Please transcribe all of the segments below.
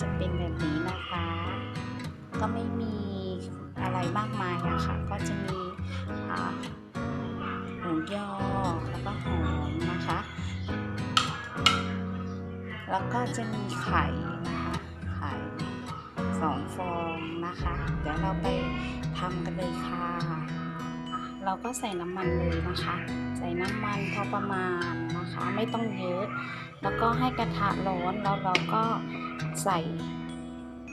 จะเป็นแบบนี้นะคะ ก็ไม่มีอะไรมากมายอะค่ะ ก็จะมีหมูยอแล้วก็หอมนะคะ แล้วก็จะมีไข่นะคะ ไข่สองฟองนะคะ เดี๋ยวเราไปทำกันเลยค่ะ เราก็ใส่น้ำมันเลยนะคะ ใส่น้ำมันพอประมาณนะคะ ไม่ต้องเยอะ แล้วก็ให้กระทะร้อนแล้วเราก็ใส่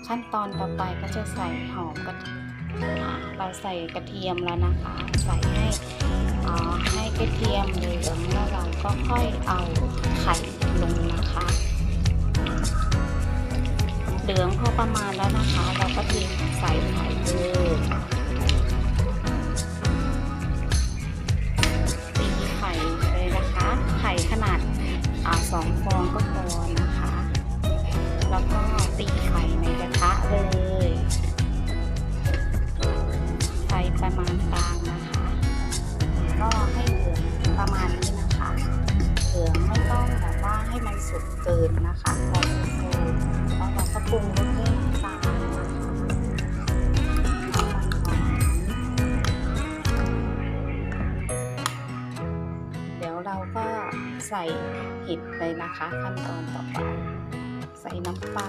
ขั้นตอนต่อไปก็จะใส่หอมกระเทียมเราใส่กระเทียมแล้วนะคะ ใส่ให้อ่าให้กระเทียมเหลืองแล้วเราก็ค่อยเอาไข่ลงนะคะเหลืองพอประมาณแล้วนะคะ เราก็เทใส่ไข่เลย ฟองก็พอนะคะ แล้วก็ตีไข่ในกระทะเลย ใส่เห็ดเลยนะคะ ขั้นตอนต่อไป ใส่น้ำปลา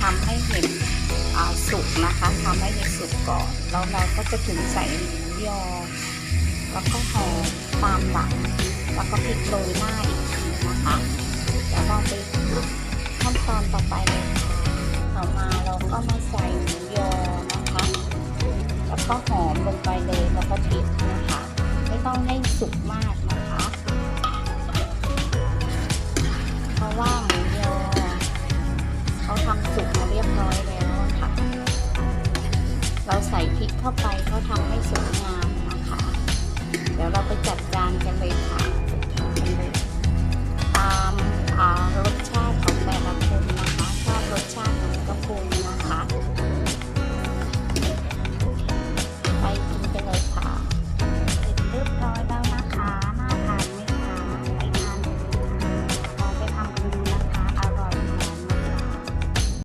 ทำให้เห็ดอ่าสุกนะคะทำให้เห็ดสุกก่อน แล้วเราก็จะถึงใส่หมูยอ แล้วก็หอมตามหลัง แล้วก็พริกโรยหน้าอีกทีนะคะเดี๋ยวเราไปขั้นตอนต่อไปเลยค่ะต่อมาเราก็มาใส่หมูยอนะคะ แล้วก็หอมลงไปเลยแล้วก็พริกนะคะ ไม่ต้องให้สุกมากนะคะ